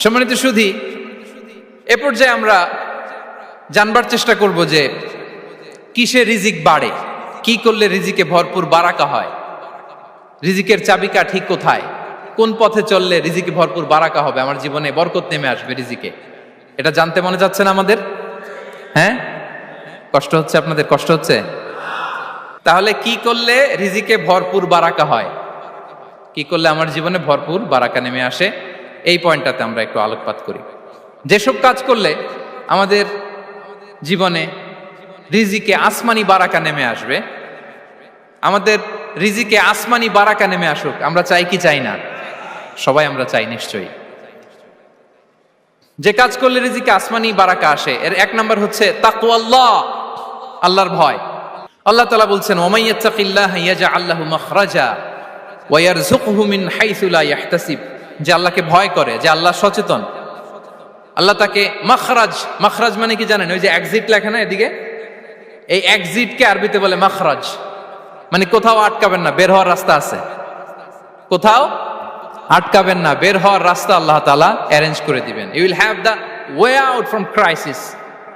সম্মানিত সুধি, এ পর্যায়ে আমরা জানবার চেষ্টা করব যে কিসে রিজিক বাড়ে, কি করলে রিজিকে ভরপুর বারাকা হয়, রিজিকের চাবিকা ঠিক কোথায়, কোন পথে চললে রিজিকে ভরপুর বারাকা হবে, আমার জীবনে বরকত নেমে আসবে রিজিকে। এটা জানতে মনে যাচ্ছে না আমাদের? হ্যাঁ? কষ্ট হচ্ছে আপনাদের? কষ্ট হচ্ছে? তাহলে কি করলে রিজিকে ভরপুর বারাকা হয়? কি করলে আমার জীবনে ভরপুর বারাকা নেমে আসে? এই পয়েন্টটাতে আমরা একটু আলোকপাত করি। যেসব কাজ করলে আমাদের জীবনে রিজিকে আসমানি বারাকা নেমে আসবে, আমাদের রিজিকে আসমানি বারাকা নেমে আসুক, আমরা চাই কি চাই না? সবাই আমরা চাই নিশ্চয়ই। যে কাজ করলে রিজিকে আসমানি বারাকা আসে, এর এক নম্বর হচ্ছে তাকুয়াল্লাহ, আল্লাহর ভয়। আল্লাহ তালা বলছেন ওমাইয়াত্তাকিল্লাহ ইয়াজআল্লাহু মাখরাজা ওয়ারযুকহু মিন হাইসু লা ইয়াহতাসিব। যে আল্লাহকে ভয় করে, যে আল্লাহ সচেতন। আল্লাহ তাকে মাখরাজ মাখরাজ মানে কি জানেন? ওই যে এক্সিট লেখা না এদিকে? এই এক্সিটকে আরবিতে বলে মাখরাজ। মানে কোথাও আটকাবেন না, বের হওয়ার রাস্তা আছে। কোথাও আটকাবেন না, বের হওয়ার রাস্তা আল্লাহ তালা অ্যারেঞ্জ করে দিবেন। You will have the way out from crisis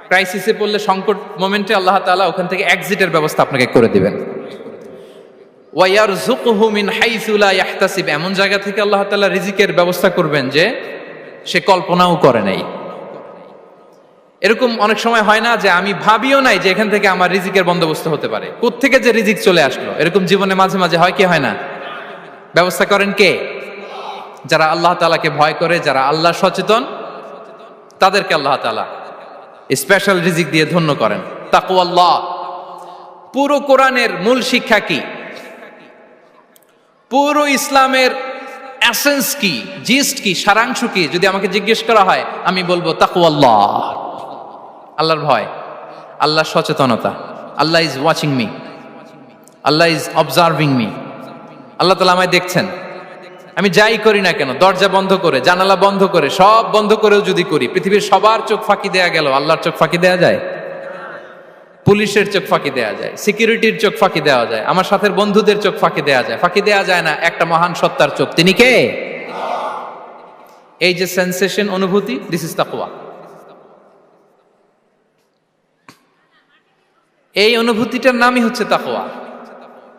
ক্রাইসিসে পড়লে সংকট মোমেন্টে আল্লাহ তালা ওখান থেকে এক্সিটের ব্যবস্থা আপনাকে করে দিবেন। ওয়াইয়ার মিন হাইসুলা ইয়াহতাসিব। এমন জায়গা থেকে আল্লাহ তাআলা রিজিকের ব্যবস্থা করবেন যে সে কল্পনাও করে নাই। এরকম অনেক সময় হয় না যে আমি ভাবিও নাই যে এখান থেকে আমার রিজিকের বন্দোবস্ত হতে পারে। থেকে যে রিজিক চলে আসলো? এরকম জীবনে মাঝে মাঝে হয় কি হয় না? ব্যবস্থা করেন কে? যারা আল্লাহ তালাকে ভয় করে, যারা আল্লাহ সচেতন, তাদেরকে আল্লাহ তালা স্পেশাল রিজিক দিয়ে ধন্য করেন। তাকু আল্লাহ পুরো কোরআনের মূল শিক্ষা কি? পুরো ইসলামের অ্যাসেন্স কি জিস্ট কি, সারাংশ কি, যদি আমাকে জিজ্ঞেস করা হয়, আমি বলব তাকুয়াল্লাহ। আল্লাহর ভয়, আল্লাহর সচেতনতা, Allah is watching me Allah is observing me আল্লাহ তালা আমায় দেখছেন। আমি যাই করি না কেন, দরজা বন্ধ করে, জানালা বন্ধ করে, সব বন্ধ করেও যদি করি, পৃথিবীর সবার চোখ ফাঁকি দেয়া গেল, আল্লাহর চোখ ফাঁকি দেয়া যায়? পুলিশের চোখ ফাঁকি দেওয়া যায়, সিকিউরিটির চোখ ফাঁকি দেওয়া যায়, আমার সাথের বন্ধুদের চোখ ফাঁকি দেওয়া যায়। ফাঁকি দেওয়া যায় না, একটা মহান সত্তার চোখ। তিনি কে? এই যে সেন্সেশন অনুভূতি দিস ইস তাকুয়া এই অনুভূতিটার নামই হচ্ছে তাকুয়া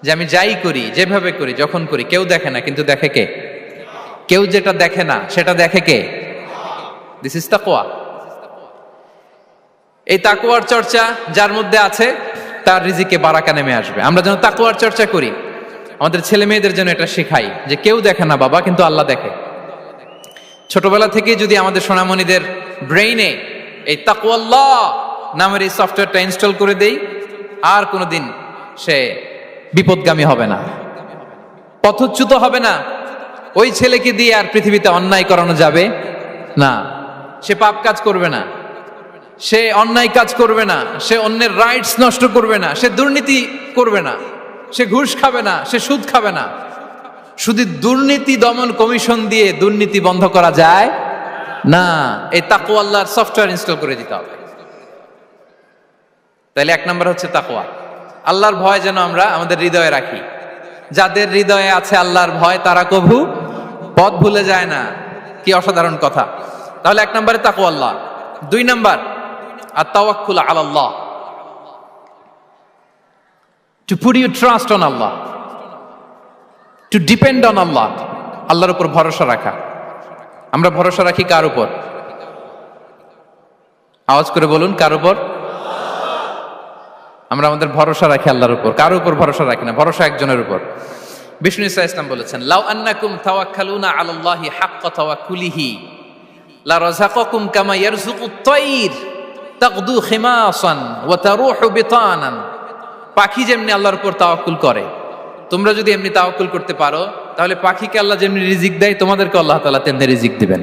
যে আমি যাই করি, যেভাবে করি, যখন করি, কেউ দেখে না, কিন্তু দেখে কে? কেউ যেটা দেখে না, সেটা দেখে কে? দিস ইস তাকুয়া এই তাকুয়ার চর্চা যার মধ্যে আছে, তার রিজিকে বারাকা নেমে আসবে। আমরা যেন তাকুয়ার চর্চা করি। আমাদের ছেলে মেয়েদের যেন এটা শেখাই যে কেউ দেখে না বাবা, কিন্তু আল্লাহ দেখে। ছোটবেলা থেকে যদি আমাদের সোনামণিদের ব্রেইনে এই তাকুয়াল্লাহ নামের এই সফটওয়্যারটা ইনস্টল করে দেই, আর কোনোদিন সে বিপদগামী হবে না। পথচ্যুত হবে না। ওই ছেলেকে দিয়ে আর পৃথিবীতে অন্যায় করানো যাবে না। সে পাপ কাজ করবে না। সে অন্যায় কাজ করবে না, সে অন্যের রাইটস নষ্ট করবে না, সে দুর্নীতি করবে না, সে ঘুষ খাবে না, সে সুদ খাবে না। শুধু দুর্নীতি দমন কমিশন দিয়ে দুর্নীতি বন্ধ করা যায় না, এই তাকু আল্লাহর সফটওয়্যার ইনস্টল করে দিতে হবে। তাহলে এক নম্বর হচ্ছে তাকুয়া আল্লাহর ভয় যেন আমরা আমাদের হৃদয়ে রাখি। যাদের হৃদয়ে আছে আল্লাহর ভয়, তারা কভু পথ ভুলে যায় না। কি অসাধারণ কথা। তাহলে এক নম্বরে তাকু আল্লাহ। দুই নাম্বার আর তাওয়াক্কুল আল্লাহ to put you trust on Allah to depend on Allah আল্লাহর উপর ভরসা রাখা। আমরা ভরসা রাখি কার উপর? আওয়াজ করে বলুন, কার উপর? আমরা আমাদের ভরসা রাখি আল্লাহর উপর। কার উপর ভরসা রাখি না? ভরসা একজনের উপর। বিষ্ণু ইসা ইসলাম বলেছেন, লাউ আন্নাকুম তাওয়াক্কালুনা আলাল্লাহি হাক্কা তাওয়াক্কুলিহি, লা রাযাকাকুম কামা ইয়ারযুকুত তাইর। তাকদু খিমাসান ওয়া তারুহু পাখি যেমনি আল্লাহর উপর তাওয়াক্কুল করে, তোমরা যদি এমনি তাওয়াক্কুল করতে পারো, তাহলে পাখিকে আল্লাহ যেমনি রিজিক দেয় তোমাদেরকে আল্লাহ তাআলা তেমনি রিজিক দিবেন।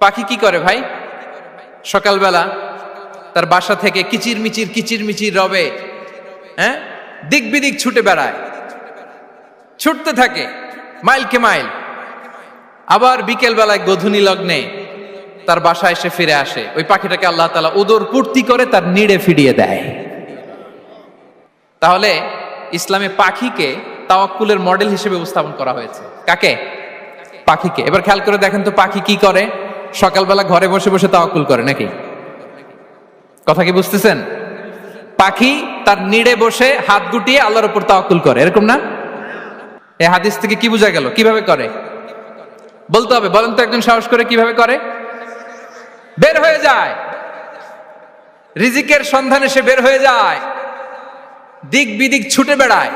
পাখি কি করে ভাই? সকালবেলা তার বাসা থেকে কিচির মিচির কিচির মিচির রবে হ্যাঁ? দিক বিদিক ছুটে বেড়ায়। ছুটতে থাকে মাইলকে মাইল। আবার বিকেল বেলায় গধুনি লগ্নে তার বাসায় এসে ফিরে আসে। ওই পাখিটাকে আল্লাহ তালা উদর পূর্তি করে তার নিড়ে ফিরিয়ে দেয়। তাহলে ইসলামে পাখিকে তাওয়াক্কুলের মডেল হিসেবে উপস্থাপন করা হয়েছে। কাকে? পাখিকে। এবার খেয়াল করে দেখেন তো পাখি কি করে? সকালবেলা ঘরে বসে বসে তাওয়াক্কুল করে নাকি? কথা কি বুঝতেছেন? পাখি তার নিড়ে বসে হাত গুটিয়ে আল্লাহর উপর তাওয়াক্কুল করে, এরকম না? এই হাদিস থেকে কি বোঝা গেল? কীভাবে করে? বলতে হবে। বলেন তো একজন সাহস করে কীভাবে করে? বের হয়ে যায়। রিজিকের সন্ধানে সে বের হয়ে যায়। দিক বিদিক ছুটে বেড়ায়।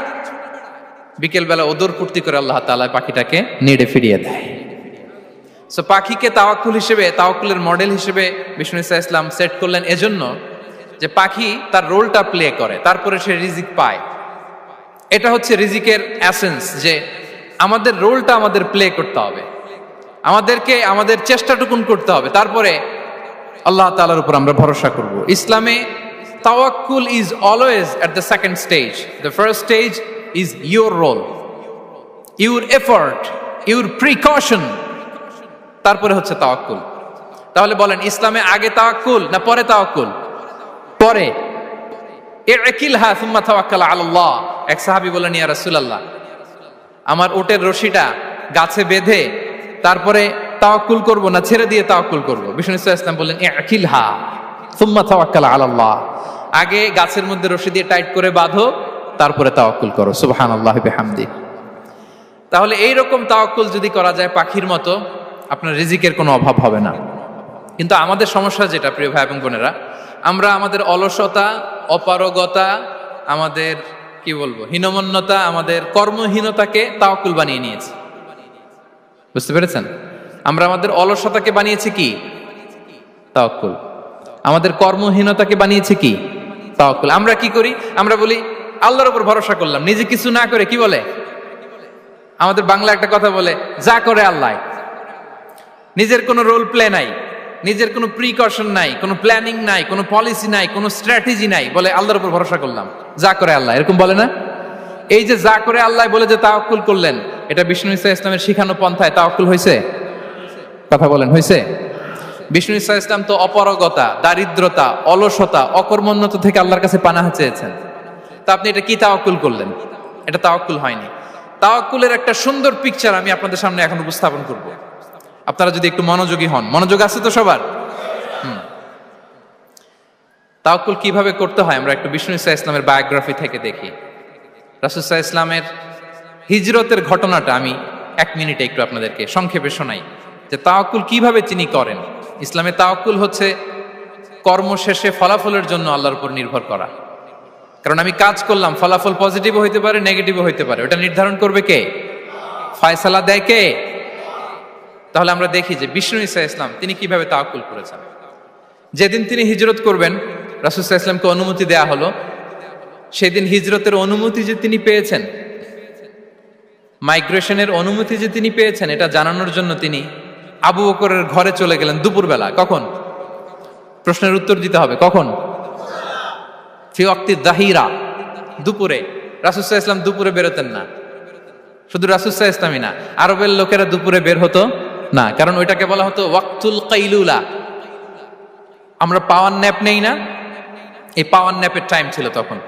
বিকেলবেলা ওদর পূর্তি করে আল্লাহ তালা পাখিটাকে নেড়ে ফিরিয়ে দেয়। সো পাখিকে তাওয়াক্কুল হিসেবে, তাওয়াক্কুলের মডেল হিসেবে বিষ্ণু ইসা ইসলাম সেট করলেন এজন্য যে পাখি তার রোলটা প্লে করে, তারপরে সে রিজিক পায়। এটা হচ্ছে রিজিকের অ্যাসেন্স যে আমাদের রোলটা আমাদের প্লে করতে হবে। আমাদেরকে আমাদের চেষ্টাটুকুন করতে হবে। তারপরে আল্লাহ তালার উপর আমরা ভরসা করব। ইসলামে তাওয়াক্কুল is always at the second stage the first stage is your role your effort your precaution তারপরে হচ্ছে তাওয়াক্কুল। তাহলে বলেন, ইসলামে আগে তাওয়াক্কুল না পরে তাওয়াক্কুল? পরে। ইকিলহা সুম্মা তাওয়াক্কাল আলাল্লাহ। এক সাহাবী বলেন ইয়া রাসূলুল্লাহ, আমার ওটের রশিটা গাছে বেঁধে, তারপরে তাওয়াক্কুল করব না, ছেড়ে দিয়ে তাওয়াক্কুল করব? বিষ্ণু ইসলাম বললেন ইকিলহা সুম্মা তাওয়াক্কাল আলাল্লাহ আগে গাছের মধ্যে রশি দিয়ে টাইট করে বাঁধো, তারপরে তাওয়াক্কুল করো। সুবহানাল্লাহি বিহামদি। তাহলে এই রকম তাওয়াক্কুল যদি করা যায় পাখির মতো, আপনার রিজিকের কোনো অভাব হবে না। কিন্তু আমাদের সমস্যা যেটা, প্রিয় ভাই এবং বোনেরা, আমরা আমাদের অলসতা, অপারগতা, আমাদের, কি বলব, হীনমন্যতা, আমাদের কর্মহীনতাকে তাওয়াক্কুল বানিয়ে নিয়েছি। বুঝতে পেরেছেন? আমরা আমাদের অলসতাকে বানিয়েছি কি? তাওয়াক্কুল। আমাদের কর্মহীনতাকে বানিয়েছি কি? তাওয়াক্কুল। আমরা কি করি? আমরা বলি, আল্লাহর উপর ভরসা করলাম। নিজে কিছু না করে কি বলে? আমাদের বাংলা একটা কথা বলে, যা করে আল্লাহ। নিজের কোনো রোল প্লে নাই, নিজের কোনো প্রিকশন নাই, কোনো প্ল্যানিং নাই, কোনো পলিসি নাই, কোনো স্ট্র্যাটেজি নাই, বলে আল্লাহর উপর ভরসা করলাম। যা করে আল্লাহ। এরকম বলে না? এই যে যা করে আল্লাহ বলে যে তাওয়াক্কুল করলেন, এটা বিষ্ণু ইসা ইসলামের শিখানো পন্থায় তাওয়াক্কুল হয়েছে? কথা বলেন হয়েছে বিষ্ণু ইসা ইসলাম তো অপারগতা, দারিদ্রতা, অলসতা, অকর্মণ্যতা থেকে আল্লাহর কাছে পানাহা চেয়েছেন। তা আপনি এটা কি তাওয়াক্কুল করলেন? এটা তাওয়াক্কুল হয়নি। তাওয়াক্কুলের একটা সুন্দর পিকচার আমি আপনাদের সামনে এখন উপস্থাপন করব। আপনারা যদি একটু মনোযোগী হন, মনোযোগ আছে তো সবার। তাওয়াক্কুল কীভাবে করতে হয় আমরা একটু বিষ্ণু ইসা ইসলামের বায়োগ্রাফি থেকে দেখি। রাসুসাহ ইসলামের হিজরতের ঘটনাটা আমি এক মিনিটে একটু আপনাদেরকে সংক্ষেপে শোনাই। যে তাওয়াক্কুল কীভাবে তিনি করেন? ইসলামে তাওয়াক্কুল হচ্ছে কর্ম শেষে ফলাফলের জন্য আল্লাহর উপর নির্ভর করা। কারণ আমি কাজ করলাম, ফলাফল পজিটিভও হইতে পারে নেগেটিভও হইতে পারে। ওটা নির্ধারণ করবে কে? ফায়সালা দেয় কে? তাহলে আমরা দেখি যে বিষ্ণু ইসা ইসলাম, তিনি কীভাবে তাওয়াক্কুল করেছেন? যেদিন তিনি হিজরত করবেন রাসুসাহ ইসলামকে অনুমতি দেয়া হলো। সেদিন হিজরতের অনুমতি যে তিনি পেয়েছেন, মাইগ্রেশনের অনুমতি যে তিনি পেয়েছেন, এটা জানানোর জন্য তিনি আবু বকরের ঘরে চলে গেলেন দুপুরবেলা। কখন? প্রশ্নের উত্তর দিতে হবে, কখন? দাহিরা, দুপুরে। রাসুসাহ ইসলাম দুপুরে বেরোতেন না। শুধু রাসুসাহ ইসলামই না, আরবের লোকেরা দুপুরে বের হতো না, কারণ ওইটাকে বলা হতো ওয়াক্তুল কাইলুলা। আমরা পাওয়ার ন্যাপ নেই না? এই পাওয়ার ন্যাপের টাইম ছিল তখন।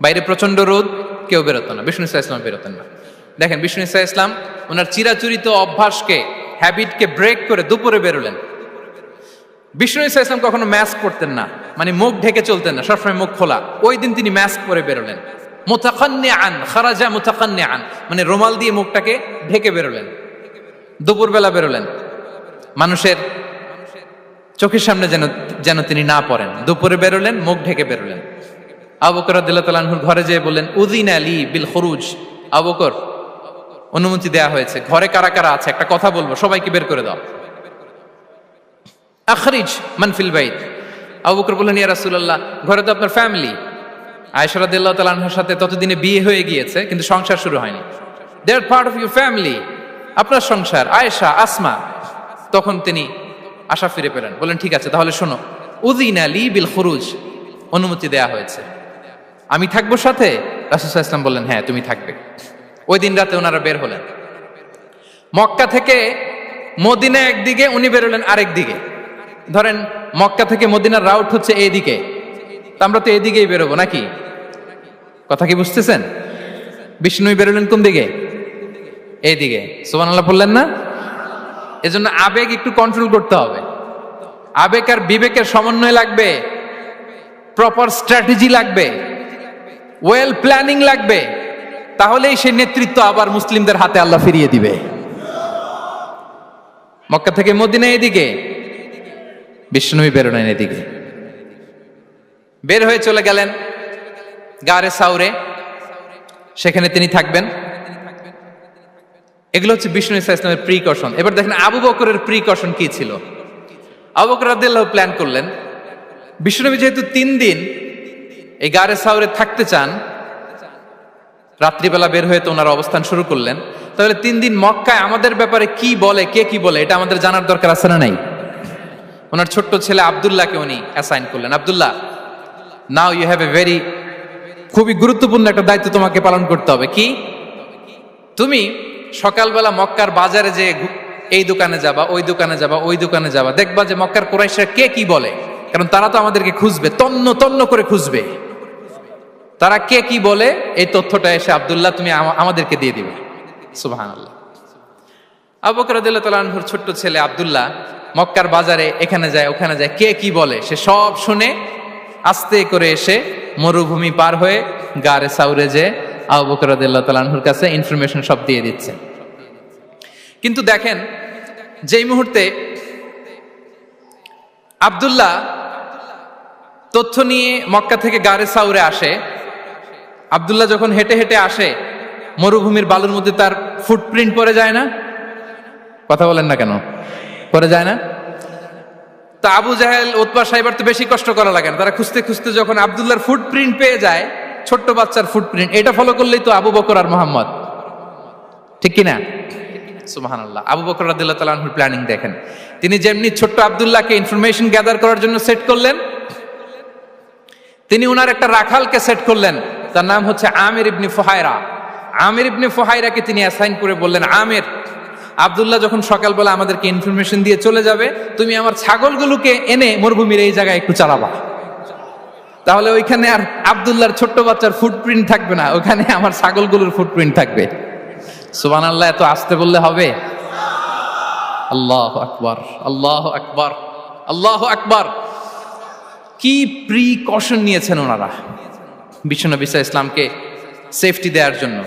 বাইরে প্রচণ্ড রোদ, কেউ বেরোতো না। বিষ্ণু ইসলাম বেরোতেন না। দেখেন, বিষ্ণু ইসা ইসলাম ওনার চিরাচরিত অভ্যাসকে হ্যাবিটকে ব্রেক করে দুপুরে বেরোলেন। বিষ্ণু ইসা ইসলাম কখনো ম্যাস্ক করতেন না মানে মুখ ঢেকে চলতেন না, সবসময় মুখ খোলা। ওই দিন তিনি ম্যাস্ক পরে বেরোলেন। মোতাকান্নে আন খারাজা মোতাকান্নে আন মানে রুমাল দিয়ে মুখটাকে ঢেকে বেরোলেন। দুপুরবেলা বেরোলেন। মানুষের চোখের সামনে যেন যেন তিনি না পড়েন। দুপুরে বেরোলেন, মুখ ঢেকে বেরোলেন। আবকর আদিল্লাহুর ঘরে যেয়ে বললেন উদিন আলী বিল খরুজ। আবকর অনুমতি দেয়া হয়েছে। ঘরে কারা কারা আছে? একটা কথা বলব, সবাইকে বের করে দাও। আখরিজ মানফিল বাইত। আবু বকর বললেন, ইয়া রাসূলুল্লাহ, ঘরে তো আপনার ফ্যামিলি। আয়েশা রাদিয়াল্লাহু তাআলার সাথে ততদিনে বিয়ে হয়ে গিয়েছে, কিন্তু সংসার শুরু হয়নি। They part of your family আপনার সংসার, আয়েশা, আসমা। তখন তিনি আশা ফিরে পেলেন। বলেন ঠিক আছে, তাহলে শোনো। উদিন আলী বিল খুরুজ। অনুমতি দেয়া হয়েছে। আমি থাকব সাথে? রাসুসাহ ইসলাম বললেন হ্যাঁ তুমি থাকবে। ওই দিন রাতে ওনারা বের হলেন। মক্কা থেকে মদিনা একদিকে, উনি বেরোলেন আরেক দিকে। ধরেন, মক্কা থেকে মদিনার রাউট হচ্ছে এইদিকে। তা আমরা তো এদিকেই বেরোবো, নাকি? কথা কি বুঝতেছেন? বিষ্ণু বেরোলেন কোন দিকে? এইদিকে। সুবান আল্লাহ বললেন না? এজন্য আবেগ একটু কন্ট্রোল করতে হবে। আবেগ আর বিবেকের সমন্বয় লাগবে। প্রপার স্ট্র্যাটেজি লাগবে। ওয়েল প্ল্যানিং লাগবে। তাহলেই সেই নেতৃত্ব আবার মুসলিমদের হাতে আল্লাহ ফিরিয়ে দিবে। মক্কা থেকে মদিনা এদিকে বিষ্ণুবী বেরোলেন এদিকে। বের হয়ে চলে গেলেন গারে সাউরে। সেখানে তিনি থাকবেন। এগুলো হচ্ছে বিষ্ণু ইসা ইসলামের প্রিকশন এবার দেখেন আবু বকরের প্রিকশন কি ছিল? আবু বকর রাদিয়াল্লাহু প্ল্যান করলেন বিষ্ণুনবী যেহেতু তিন দিন এই গারে সাউরে থাকতে চান রাত্রিবেলা বের হয়ে তো ওনারা অবস্থান শুরু করলেন। তাহলে তিন দিন মক্কায় আমাদের ব্যাপারে কি বলে, কে কি বলে, এটা আমাদের জানার দরকার আছে না নাই? ওনার ছোট্ট ছেলে আবদুল্লাহকে উনি অ্যাসাইন করলেন। Abdullah now you have a very খুবই গুরুত্বপূর্ণ একটা দায়িত্ব তোমাকে পালন করতে হবে। কি? তুমি সকালবেলা মক্কার বাজারে যে এই দোকানে যাবা, ওই দোকানে যাবা, ওই দোকানে যাবা, দেখবা যে মক্কার কোরাইশরা কে কি বলে। কারণ তারা তো আমাদেরকে খুঁজবে, তন্ন তন্ন করে খুঁজবে। তারা কে কি বলে, এই তথ্যটা এসে আবদুল্লাহ তুমি আমাদেরকে দিয়ে দিবে। সুবাহান আল্লাহ আবু ছোট্ট ছেলে আব্দুল্লাহ মক্কার বাজারে এখানে যায়, ওখানে যায়, কে কি বলে? সে সব শুনে আস্তে করে এসে মরুভূমি পার হয়ে গারে সাউরে যে আবু বকর রাদিয়াল্লাহু তাআলা কাছে ইনফরমেশন সব দিয়ে দিচ্ছে। কিন্তু দেখেন, যেই মুহূর্তে আব্দুল্লাহ তথ্য নিয়ে মক্কা থেকে গারে সাউরে আসে আব্দুল্লাহ যখন হেঁটে হেঁটে আসে, মরুভূমির বালুর মধ্যে তার ফুটপ্রিন্ট পড়ে যায় না? কথা বলেন না কেন? পরে যায় না? তা আবু জাহেল উৎপা সাহেবার তো বেশি কষ্ট করা লাগে না। তারা খুঁজতে খুঁজতে যখন আবদুল্লাহর ফুটপ্রিন্ট পেয়ে যায়, ছোট্ট বাচ্চার ফুটপ্রিন্ট এটা ফলো করলেই তো আবু বকর আর মোহাম্মদ। ঠিক কিনা? সুবাহান আল্লাহ আবু বকর রাদিল্লাহ তালাহুর প্ল্যানিং দেখেন। তিনি যেমনি ছোট্ট আবদুল্লাহকে ইনফরমেশন গ্যাদার করার জন্য সেট করলেন, তিনি উনার একটা রাখালকে সেট করলেন। তার নাম হচ্ছে আমির ইবনি ফোহায়রা আমির ইবনি ফোহাইরাকে তিনি অ্যাসাইন করে বললেন, আমির, আবদুল্লাহ যখন সকালবেলা আমাদেরকে ইনফরমেশন দিয়ে চলে যাবে, তুমি আমার ছাগলগুলোকে এনে মরুভূমির এই জায়গায় একটু চালাবা। তাহলে ওইখানে আর আবদুল্লাহর ছোট্ট বাচ্চার ফুটপ্রিন্ট থাকবে না, ওখানে আমার ছাগলগুলোর ফুটপ্রিন্ট থাকবে। সুবান আল্লাহ এত আসতে বললে হবে? আল্লাহ আকবর আল্লাহ আকবর আল্লাহ আকবর। কি প্রিকশন নিয়েছেন ওনারা? বিশ্বনবী ইসলামকে সেফটি দেওয়ার জন্য।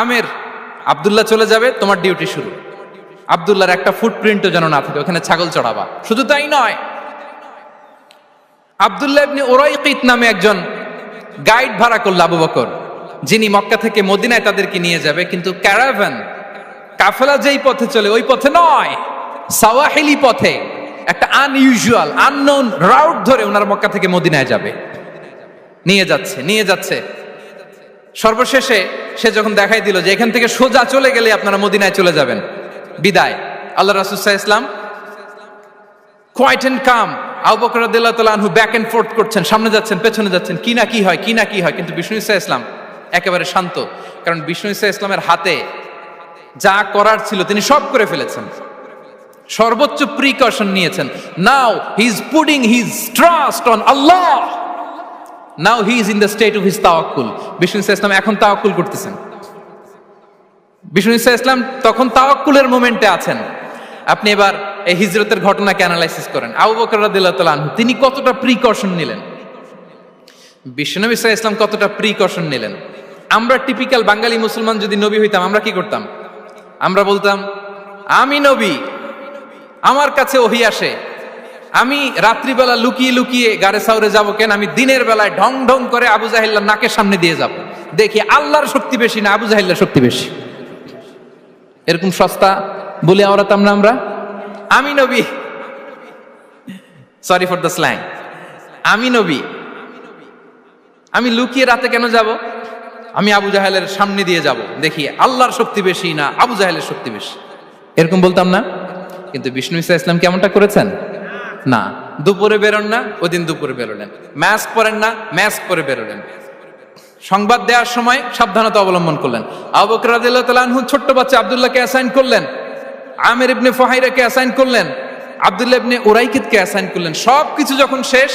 আমের আবদুল্লাহ চলে যাবে, তোমার ডিউটি শুরু। আবদুল্লাহর একটা ফুটপ্রিন্টও যেন না থাকে, ওখানে ছাগল চড়াবা। শুধু তাই নয়, আবদুল্লাহ ইবনে ওরাইকিত নামে একজন গাইড ভাড়া করল আবু বকর। যিনি মক্কা থেকে মদিনায় তাদেরকে নিয়ে যাবে, কিন্তু ক্যারাভ্যান কাফেলা যেই পথে চলে, ওই পথে নয়। সাওয়াহিলি পথে, একটা আনইউজুয়াল আননোন রাউট ধরে ওনার মক্কা থেকে মদিনায় যাবে। নিয়ে যাচ্ছে নিয়ে যাচ্ছে। সর্বশেষে সে যখন দেখাই দিল যে এখান থেকে সোজা চলে গেলে আপনারা মদিনায় চলে যাবেন, বিদায়। আল্লাহ রাসুসাহ ইসলাম quiet and calm Abu Bakr রাদিয়াল্লাহু তাআলা আনহু ব্যাক এন্ড ফোর্থ করছেন, সামনে যাচ্ছেন, পেছনে যাচ্ছেন, কি না কি হয়, কি না কি হয়, কিন্তু বিষ্ণু ইসা ইসলাম একেবারে শান্ত, কারণ বিষ্ণু ইসা ইসলামের হাতে যা করার ছিল তিনি সব করে ফেলেছেন। সর্বোচ্চ প্রিকশন নিয়েছেন। Now he is putting his trust on Allah now he is in the state of his তাওয়াক্কুল। বিষ্ণু ইসা ইসলাম এখন তাওয়াক্কুল করতেছেন। বিষ্ণু ইসা ইসলাম তখন তাওয়াক্কুলের মোমেন্টে আছেন। আপনি এবার এই হিজরতের ঘটনাকে অ্যানালাইসিস করেন। আবু বকর রাদিয়াল্লাহু তাআলা আনহু, তিনি কতটা প্রিকশন নিলেন? বিশ্বনবী সাল্লাল্লাহু ইসলাম কতটা প্রিকশন নিলেন? আমরা টিপিক্যাল বাঙালি মুসলমান যদি নবী হইতাম, আমরা কি করতাম? আমরা বলতাম, আমি নবী, আমার কাছে ওহি আসে। আমি রাত্রিবেলা লুকিয়ে লুকিয়ে গাড়ে সাউরে যাব কেন? আমি দিনের বেলায় ঢং ঢং করে আবু জাহিল্লার নাকের সামনে দিয়ে যাব। দেখি আল্লাহর শক্তি বেশি না আবু জাহিল্লার শক্তি বেশি। এরকম সস্তা বলে আওড়াতাম না আমরা? আমি নবী। সরি ফর দ্য স্ল্যাং আমি নবী। আমি লুকিয়ে রাতে কেন যাব? আমি আবু জাহেলের সামনে দিয়ে যাব। দেখি আল্লাহর শক্তি বেশি না আবু জাহেলের শক্তি বেশি। এরকম বলতাম না? কিন্তু বিষ্ণু ইসা ইসলাম কেমনটা করেছেন? না, দুপুরে বেরোন না ওই দিন দুপুরে বেরোলেন। ম্যাস্ক পরেন না ম্যাস্ক পরে বেরোলেন। সংবাদ দেওয়ার সময় সাবধানতা অবলম্বন করলেন। আবু বকর রাদিয়াল্লাহু ছোট্ট বাচ্চা আব্দুল্লাহকে অ্যাসাইন করলেন। আমির ইবনে ফাহাইরাকে অ্যাসাইন করলেন। আব্দুল্লাহ ইবনে উরাইকিদকে অ্যাসাইন করলেন। সব কিছু যখন শেষ,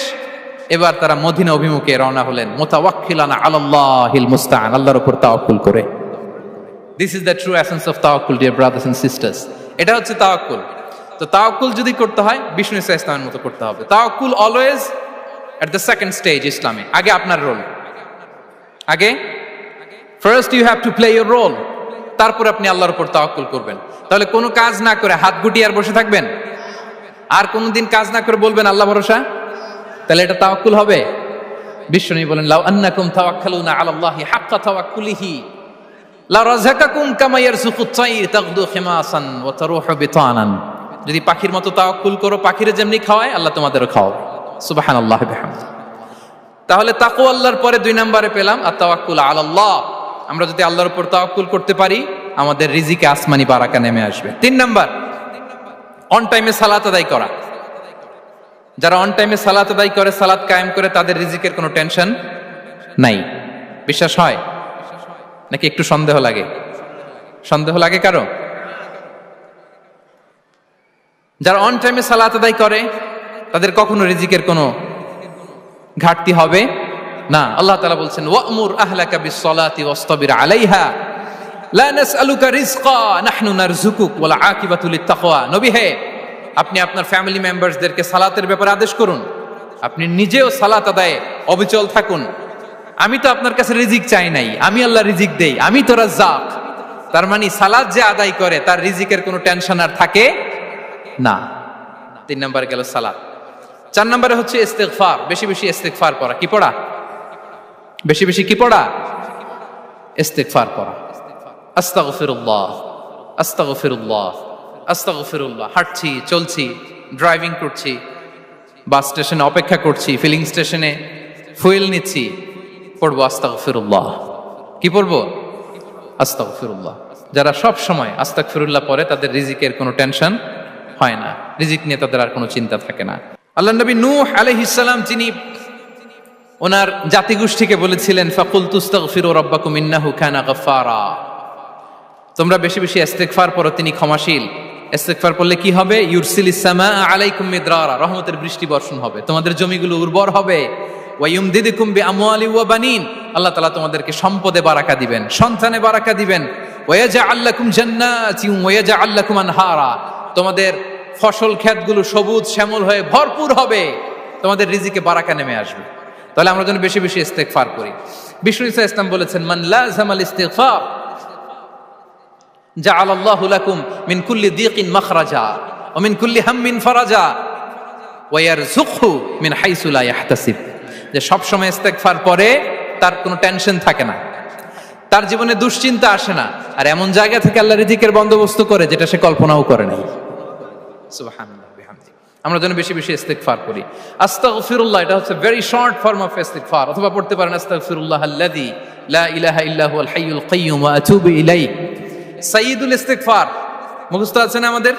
এবার তারা মদিনা অভিমুখে রওনা হলেন। মোতাওয়াক্কিলানা আলাল্লাহিল মুস্তাআন, আল্লাহর উপর তাওয়াক্কুল করে। This is the true essence of তাওয়াক্কুল ডিয়ার ব্রাদার্স এন্ড সিস্টার্স এটা হচ্ছে তাওয়াক্কুল। তো তাওকুল যদি করতে হয়, বিষ্ণু ইসা ইসলামের মতো করতে হবে। Tawakkul always at the second stage ইসলামে। আগে আপনার রোল আগে? First you have to play your role তারপর আপনি আল্লাহর উপর তাওয়াক্কুল করবেন। তাহলে কোনো কাজ না করে হাত গুটিয়ে আর বসে থাকবেন? আর কোনোদিন কাজ না করে বলবেন আল্লাহ ভরসা? তাহলে এটা তাওয়াক্কুল হবে। বিশ্বনী বলেন, লাউ আন্নাকুম তাওয়াক্কালুনা আলাল্লাহি হাক্কা তাওয়াক্কুলিহি। লা রাযাকাকুম কামা ইয়ারযুকুত তাইর তাগদু খিমাসান ওয়া তারুহু বিতানান। যদি পাখির মতো তাওয়াক্কুল করো, পাখিরে যেমনি খাওয়ায়, আল্লাহ তোমাদেরও খাওয়াবে। সুবহানাল্লাহি বিহামদি। তাহলে তাকু আল্লাহর পরে দুই নম্বরে পেলাম আর তাওয়াক্কুল আলাল্লাহ। আমরা যদি আল্লাহর উপর তাওয়াক্কুল করতে পারি, আমাদের রিজিকে আসমানি বারাকা নেমে আসবে। তিন নাম্বার অন টাইমে সালাত আদায় করা। যারা অন টাইমে সালাত আদায় করে, সালাত কায়েম করে, তাদের রিজিকের কোনো টেনশন নাই। বিশ্বাস হয়? নাকি একটু সন্দেহ লাগে? সন্দেহ লাগে কারও? যারা অন টাইমে সালাত আদায় করে, তাদের কখনো রিজিকের কোনো ঘাটতি হবে না। আল্লাহ তালা বলছেন, ওয়ামুর আহলাকা বিসসালাতি ওয়াসতাবির আলাইহা, লা নাসআলুকা রিজকা, নাহনু নারযুকুক ওয়াল আকিবাতু লিত্তাকওয়া। নবী হে, আপনি আপনার ফ্যামিলি মেম্বারসদেরকে সালাতের ব্যাপারে আদেশ করুন। আপনি নিজেও সালাত আদায়ে অবিচল থাকুন। আমি তো আপনার কাছে রিজিক চাই নাই। আমি আল্লাহ রিজিক দেই। আমি তো রাজ্জাক। তার মানে সালাত যে আদায় করে, তার রিজিকের কোনো টেনশন আর থাকে না। তিন নম্বরে গেল সালাত। চার নম্বরে হচ্ছে ইস্তেগফার। বেশি বেশি ইস্তেগফার পড়া। কি পড়া? বেশি বেশি কি পড়া? ইস্তেগফার পড়া। আস্তাগফিরুল্লাহ। আস্তাগফিরুল্লাহ। আস্তাগফিরুল্লাহ। হাঁটছি, চলছি ড্রাইভিং করছি বাস স্টেশনে অপেক্ষা করছি ফিলিং স্টেশনে ফুয়েল নিচ্ছি, পড়ব আস্তাগফিরুল্লাহ। কি পড়ব? আস্তাগফিরুল্লাহ। যারা সব সময় আস্তাগফিরুল্লাহ পড়ে, তাদের রিজিকের কোনো টেনশন হয় না। রিজিক নিয়ে তাদের আর কোনো চিন্তা থাকে না। আল্লাহ নবী নূহ আলাইহিস সালাম, যিনি ওনার জাতিগোষ্ঠীকে বলেছিলেন ফাকুল তুস্তাগফিরু রাব্বাকুম ইন্নাহু কানা গাফফারা। তোমরা বেশি বেশি ইস্তেগফার পড়ো, তিনি ক্ষমাশীল। ইস্তেগফার পড়লে কি হবে? ইউরসিল ইসসামা আলাইকুম মিদরারা। রহমতের বৃষ্টি বর্ষণ হবে। তোমাদের জমিগুলো উর্বর হবে। ওয়া ইউমদিদুকুম বিআমওয়ালি ওয়া বানিন। আল্লাহ তাআলা তোমাদেরকে সম্পদে বারাকা দিবেন, সন্তানে বারাকা দিবেন। ওয়া ইয়াজআল লাকুম জান্নাতিন ওয়া ইয়াজআল লাকুম আনহারা। তোমাদের ফসল ক্ষেতগুলো সবুজ শ্যামল হয়ে ভরপুর হবে। তোমাদের রিজিকে বারাকা নেমে আসবে। তাহলে আমরা যেন বেশি বেশি ইস্তেগফার করি। বিষ্ণু ইসা ইসলাম বলেছেন, মান লাজামাল ইস্তেগফার, জাআল আল্লাহু লাকুম মিন কুল্লি দিকিন মাখরাজা, ওয়া মিন কুল্লি হাম্মিন ফারাজা, ওয়া ইয়ারযুকহু মিন হাইসু লা ইয়াহতাসিব। যে সব সময় ইস্তেগফার পরে তার কোনো টেনশন থাকে না। তার জীবনে দুশ্চিন্তা আসে না। আর এমন জায়গা থেকে আল্লাহ রিজিকের বন্দোবস্ত করে, যেটা সে কল্পনাও করে নাই। আমরা যেন বেশি বেশি ইস্তেগফার করি। আস্তাগফিরুল্লাহ, এটা হচ্ছে ভেরি শর্ট ফর্ম অফ ইস্তেগফার। অথবা পড়তে পারেন, আস্তাগফিরুল্লাহ আল্লাযী লা ইলাহা ইল্লা হুয়াল হাইয়ুল কাইয়্যুম ওয়া আতুবু ইলাইহি। সাইয়্যিদুল ইস্তেগফার। মুখস্থ আছে না আমাদের?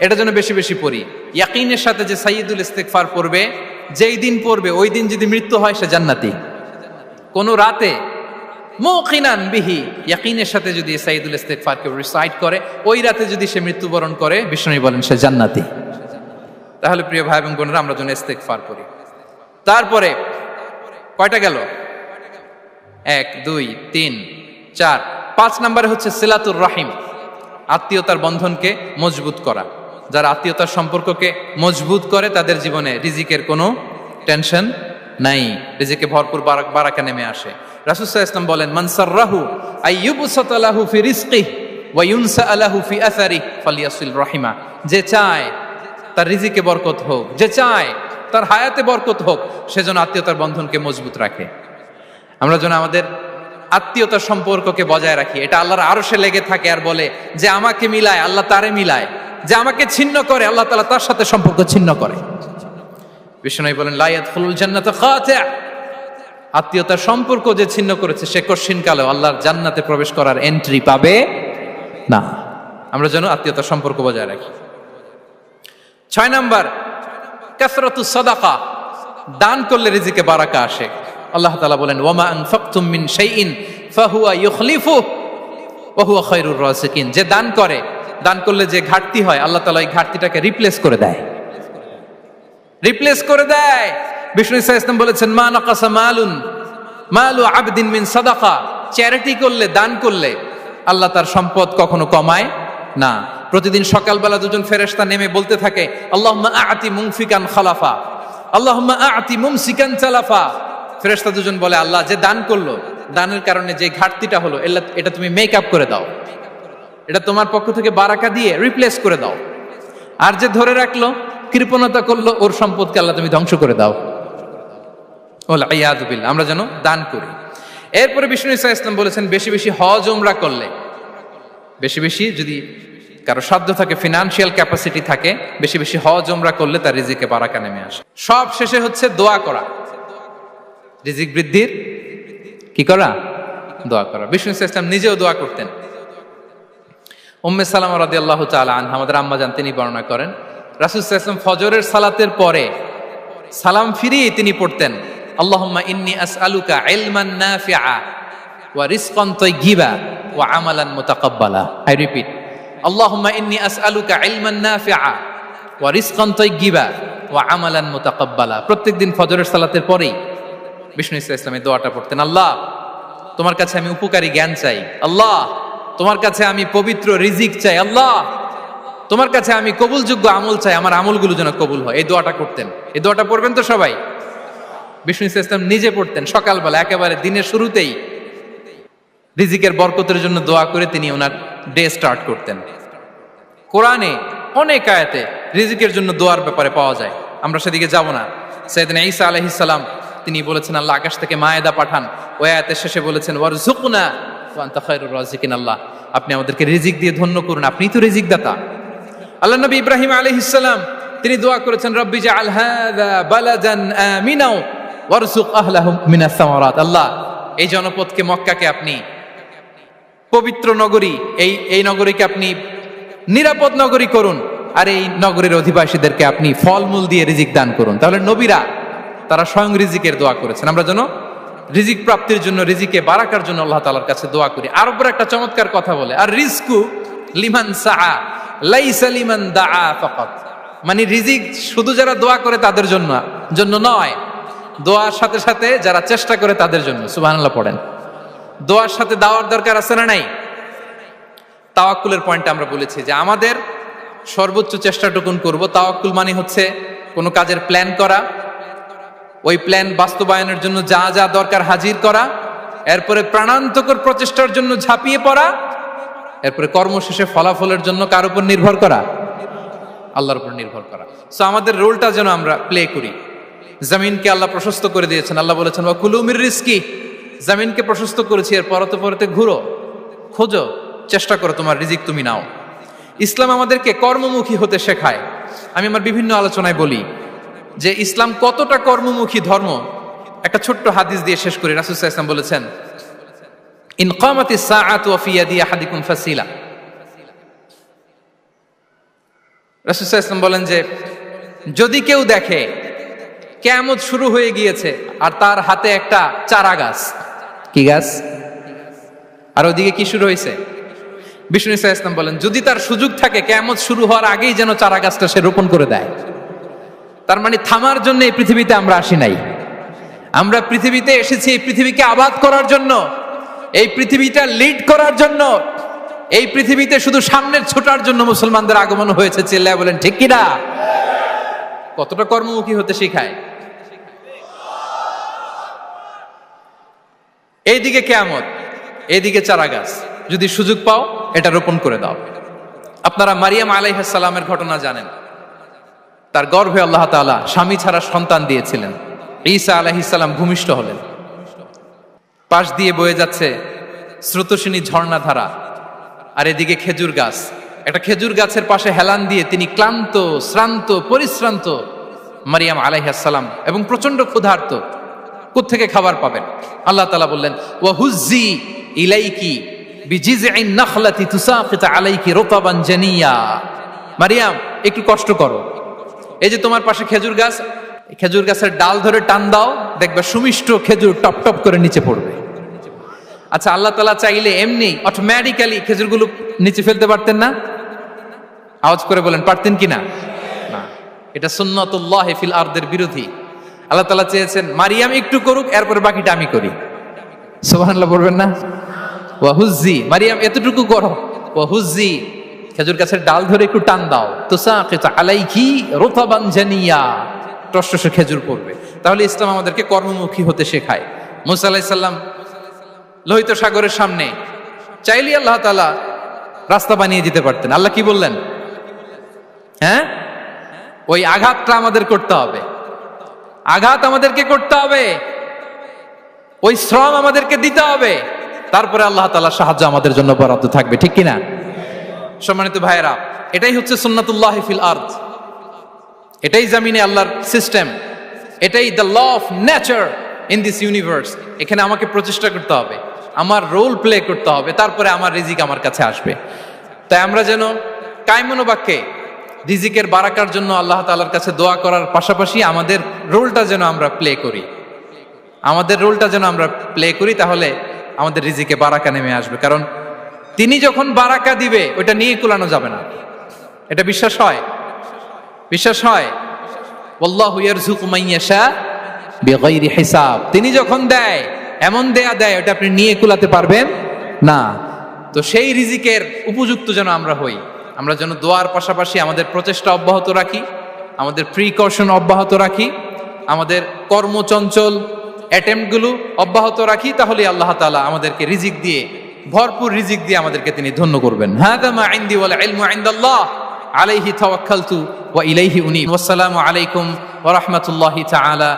এটা যেন বেশি বেশি পড়ি। ইয়াকিনের সাথে যে সাইয়্যিদুল ইস্তেগফার পড়বে, যেই দিন পড়বে, ওই দিন যদি মৃত্যু হয়, সে জান্নাতি। কোনো রাতে মুকিনান বিহি। ইয়াকিনের সাথে যদি সাইয়্যিদুল ইস্তেগফারকে রিসাইট করে, ওই রাতে যদি সে মৃত্যুবরণ করে বিষ্ণু বলেন সে জান্নাতি। তাহলে প্রিয় ভাই এবং বোনেরা, আমরা যেন ইস্তেগফার করি। তারপরে কয়টা গেল? এক, দুই, তিন, চার। পাঁচ নম্বরে হচ্ছে সিলাতুর রাহিম, আত্মীয়তার বন্ধনকে মজবুত করা। যারা আত্মীয়তার সম্পর্ককে মজবুত করে, তাদের জীবনে রিজিকের কোনো টেনশন নাই। রিজিকে ভরপুর বারাকা নেমে আসে। রাসুসাহ ইসলাম বলেন মানসাররাহু আইয়ুবসাতালাহু ফি রিজকিহি ওয়া ইউনসা আলাহু ফি আসারি ফালিয়াসিল রাহিমা। যে চায় তার রিজিকে বরকত হোক, যে চায় তার হায়াতে বরকত হোক সেজন্য আত্মীয়তার বন্ধনকে মজবুত রাখে। আমরা যেন আমাদের আত্মীয়তার সম্পর্ককে বজায় রাখি। এটা আল্লাহর আরও লেগে থাকে আর বলে যে আমাকে মিলায়, আল্লাহ তারে মিলায়। যে আমাকে ছিন্ন করে, আল্লাহ তালা তার সাথে সম্পর্ক ছিন্ন করে। বিষ্ণু বলেন লাইয়াত ফুলুল জান্নাত আত্মীয়তার সম্পর্ক যে ছিন্ন করেছে সে কশিন কালেও আল্লাহর জান্নাতে প্রবেশ করার এন্ট্রি পাবে না। আমরা যেন আত্মীয়তার সম্পর্ক বজায় রাখি। ছয় নম্বর, কাসরাতু সাদাকা, দান করলে রিজিকে বারাকা আসে। আল্লাহ তাআলা বলেন, ওয়ামা আনফাকতুম মিন শাইইন ফাহুয়া ইউখলিফু ওয়া হুয়া খায়রুর রাজিকিন। যে দান করে, দান করলে যে ঘাটতি হয়, আল্লাহ তাআলা এই ঘাটতিটাকে রিপ্লেস করে দেয়। রিপ্লেস করে দেয়। বিষ্ণু ইসা ইসলাম বলেছেন, মা নাকাসা মালুন, মালু আবদিন মিন সাদাকা। চ্যারিটি করলে, দান করলে আল্লাহ তার সম্পদ কখনো কমায় না। প্রতিদিন সকালবেলা দুজন ফেরেশতা নেমে বলতে থাকে, আল্লাহুম্মা আতি মুনফিকান খালাফা, আল্লাহুম্মা আতি মুমসিকান চালাফা। ফেরেশতা দুজন বলে, আল্লাহ যে দান করল, দানের কারণে যে ঘাটতিটা হলো এটা তুমি মেক আপ করে দাও। এটা তোমার পক্ষ থেকে বারাকা দিয়ে রিপ্লেস করে দাও। আর যে ধরে রাখল, কৃপণতা করল, ওর সম্পদকে আল্লাহ তুমি ধ্বংস করে দাও। ওলা ইয়াদুবিল্লাহ আমরা যেন দান করি। এরপরে বিষ্ণু ইসা ইসলাম বলেছেন, বেশি বেশি হজ উমরা করলে, বেশি বেশি যদি কারও সাধ্য থাকে ফিনান্সিয়াল ক্যাপাসিটি থাকে, বেশি বেশি হজ উমরা করলে তার রিজিকে বারাকা নেমে আসে। সব শেষে হচ্ছে দোয়া করা। রিজিক বৃদ্ধির কি করা? দোয়া করা। বিষ্ণু ইসা ইসলাম নিজেও দোয়া করতেন। উম্মে সালাম রাদি আল্লাহ তালা আমাদের আম্মা তিনি বর্ণনা করেন, রাসুল ইসলাম ফজরের সালাতের পরে সালাম ফিরিয়ে তিনি পড়তেন। আল্লাহুম্মা ইন্নি আসআলুকা ইলমান নাফিআ ওয়া রিজকান তাইয়্যিবা ওয়া আমালান মুতাকাব্বালা। আই রিপিট আল্লাহুম্মা ইন্নি আসআলুকা ইলমান নাফিআ ওয়া রিজকান তাইয়্যিবা ওয়া আমালান মুতাকাব্বালা। প্রত্যেকদিন ফজরের সালাতের পরেই বিষ্ণু ইসা ইসলাম এই দোয়াটা পড়তেন, আল্লাহ, তোমার কাছে আমি উপকারী জ্ঞান চাই। আল্লাহ, তোমার কাছে আমি পবিত্র রিজিক চাই। আল্লাহ, তোমার কাছে আমি কবুলযোগ্য আমল চাই। আমার আমলগুলো যেন কবুল হয়। এই দোয়াটা করতেন। এই দোয়াটা পড়বেন তো সবাই? বিষ্ণু ইসা ইসলাম নিজে পড়তেন সকালবেলা, একেবারে দিনের শুরুতেই। রিজিকের বরকতের জন্য দোয়া করে তিনি ওনার ডে স্টার্ট করতেন। কোরআনে অনেক আয়াতে রিজিকের জন্য দোয়ার ব্যাপারে পাওয়া যায়। আমরা সেদিকে যাব না। সৈয়দিন ঈসা আলাইহিসসালাম তিনি বলেছেন, আল্লাহ আকাশ থেকে মায়েদা পাঠান। ওই আয়াতের শেষে বলেছেন ওয়ার ঝুকুনা আল্লাহ। আপনি আমাদেরকে রিজিক দিয়ে ধন্য করুন, আপনি তো রিজিক দাতা আল্লাহ নবী ইব্রাহিম আলাইহিসসালাম তিনি দোয়া করেছেন, রব্বি জাআল হাযা বালাদান ওয়ারযুক আহলাহুম মিনাস সামারাত। আল্লাহ, এই জনপদকে মক্কাকে আপনি, পবিত্র নগরী, এই এই নগরীকে আপনি নিরাপদ নগরী করুন, আর এই নগরীর অধিবাসীদেরকে আপনি ফলমূল দিয়ে রিজিক দান করুন। তাহলে নবীরা, তারা স্বয়ং রিজিকের দোয়া করেছেন। আমরা যেন রিজিক প্রাপ্তির জন্য, রিজিকে বারাকার জন্য আল্লাহ তালার কাছে দোয়া করি। আর উপর একটা চমৎকার কথা বলে, আর রিজকু লিমান লিমান ফাকাত। মানে রিজিক শুধু যারা দোয়া করে তাদের জন্য জন্য নয় দোয়ার সাথে সাথে যারা চেষ্টা করে তাদের জন্য, সুবহানাল্লাহ পড়েন। দোয়ার সাথে দাওয়ার দরকার আছে না নাই? তাওয়াক্কুলের পয়েন্টে আমরা বলেছি যে আমাদের সর্বোচ্চ চেষ্টাটুকুন করব। তাওয়াক্কুল মানে হচ্ছে কোনো কাজের প্ল্যান করা, ওই প্ল্যান বাস্তবায়নের জন্য যা যা দরকার হাজির করা, এরপরে প্রাণান্তকর প্রচেষ্টার জন্য ঝাঁপিয়ে পড়া, এরপরে কর্মশেষে ফলাফলের জন্য কার উপর নির্ভর করা? আল্লাহর উপর নির্ভর করা। সো আমাদের রোলটা যেন আমরা প্লে করি। জমিনকে আল্লাহ প্রশস্ত করে দিয়েছেন। আল্লাহ বলেছেন বা কুলুমির রিস্কি। জমিনকে প্রশস্ত করেছি এর পরতে পরতে ঘুরো, খোঁজো, চেষ্টা করো, তোমার রিজিক তুমি নাও। ইসলাম আমাদেরকে কর্মমুখী হতে শেখায়। আমি আমার বিভিন্ন আলোচনায় বলি যে ইসলাম কতটা কর্মমুখী ধর্ম? একটা ছোট্ট হাদিস দিয়ে শেষ করি। রাসুল ইসলাম বলেছেন ফাসিলা। বলেন যে, যদি কেউ দেখে কেয়ামত শুরু হয়ে গিয়েছে আর তার হাতে একটা চারা গাছ। কি গাছ? আর ওদিকে কি শুরু হয়েছে? বিষ্ণু ইসা ইসলাম বলেন, যদি তার সুযোগ থাকে, কেয়ামত শুরু হওয়ার আগেই যেন চারা গাছটা সে রোপণ করে দেয়। তার মানে থামার জন্য এই পৃথিবীতে আমরা আসি নাই। আমরা পৃথিবীতে এসেছি, এই পৃথিবীকে আবাদ করার জন্য, এই পৃথিবীটা লিড করার জন্য, এই পৃথিবীতে শুধু সামনের ছোটার জন্য মুসলমানদের আগমন হয়েছে, চিল্লায় বলেন, ঠিক কিনা? কতটা কর্মমুখী হতে শিখায়। এইদিকে কেয়ামত, এইদিকে চারা গাছ যদি সুযোগ পাও, এটা রোপণ করে দাও। আপনারা মারিয়াম আলাইহাসালামের ঘটনা জানেন। তার গর্ভে আল্লাহ তাআলা স্বামী ছাড়া সন্তান দিয়েছিলেন। ঈসা আলাইহিসাল্লাম ভূমিষ্ঠ হলেন। পাশ দিয়ে বয়ে যাচ্ছে স্রোতসিনী ঝর্ণাধারা। আর এদিকে খেজুর গাছ। একটা খেজুর গাছের পাশে হেলান দিয়ে তিনি ক্লান্ত, শ্রান্ত, পরিশ্রান্ত মারিয়াম আলাইহাসাল্লাম এবং প্রচণ্ড ক্ষুধার্ত কোত্থেকে খাবার পাবেন? আল্লাহ তালা বললেন ও হুজি ইলাইকি নাখলাতি তুসাকিত আলাইকি রতাবান জানিয়া। মারিয়াম একটু কষ্ট করো? এই যে তোমার পাশে খেজুর গাছ খেজুর গাছের ডাল ধরে টান দাও, দেখবে সুমিষ্ট খেজুর টপ টপ করে নিচে পড়বে। আচ্ছা আল্লাহ তালা চাইলে এমনি অটোমেটিক্যালি খেজুরগুলো নিচে ফেলতে পারতেন না? আওয়াজ করে বলেন, পারতেন কি না। এটা সুন্নতুল্লাহ ফিল আরদের বিরোধী। আল্লাহ তালা চেয়েছেন, মারিয়াম একটু করুক, এরপরে বাকিটা আমি করি। সোহানাল্লাহ বলবেন না? ওয়াহুজি মারিয়াম, এতটুকু করো। ওয়াহুজি খেজুর গাছের ডাল ধরে একটু টান দাও। তুসাকিত আলাইকি রুতাবান জানিয়া। টসটসে খেজুর পড়বে। তাহলে ইসলাম আমাদেরকে কর্মমুখী হতে শেখায়। মুসা আলাইসাল্লাম লোহিত সাগরের সামনে চাইলে আল্লাহ তাআলা রাস্তা বানিয়ে দিতে পারতেন। আল্লাহ কি বললেন? হ্যাঁ? ওই আঘাতটা আমাদের করতে হবে। আঘাত আমাদেরকে করতে হবে। ওই শ্রম আমাদেরকে দিতে হবে। তারপরে আল্লাহ তাআলা সাহায্য আমাদের জন্য বরাদ্দ থাকবে, ঠিক কিনা? সম্মানিত ভাইয়েরা, এটাই হচ্ছে সুন্নাতুল্লাহ ফিল আর্থ এটাই জামিনে আল্লাহর সিস্টেম। এটাই the law of nature in this universe. এখানে আমাকে প্রচেষ্টা করতে হবে, আমার রোল প্লে করতে হবে, তারপরে আমার রিজিক আমার কাছে আসবে। তাই আমরা যেন কায়মনোবাক্যে রিজিকের বারাকার জন্য আল্লাহ তালার কাছে দোয়া করার পাশাপাশি আমাদের রোলটা যেন আমরা প্লে করি। আমাদের রোলটা যেন আমরা প্লে করি, তাহলে আমাদের রিজিকে বারাকা নেমে আসবে। কারণ তিনি যখন বারাকা দিবে ওটা নিয়ে কুলানো যাবে না। এটা বিশ্বাস হয়? বিশ্বাস হয়? হিসাব। তিনি যখন দেয়, এমন দেয়া দেয়, ওটা আপনি নিয়ে কুলাতে পারবেন না। তো সেই রিজিকের উপযুক্ত যেন আমরা হই। আমরা যেন দোয়ার পাশাপাশি আমাদের প্রচেষ্টা অব্যাহত রাখি, আমাদের প্রিকশন অব্যাহত রাখি, আমাদের কর্মচঞ্চল অ্যাটেম্পগুলো অব্যাহত রাখি তাহলে আল্লাহ তালা আমাদেরকে রিজিক দিয়ে, ভরপুর রিজিক দিয়ে আমাদেরকে তিনি ধন্য করবেন। ইনদাল্লাহ। আলাইহি তাওয়াক্কালতু ওয়া ইলাইহি উনীব। ওয়াসসালামু আলাইকুম ওয়া রাহমাতুল্লাহি তাআলা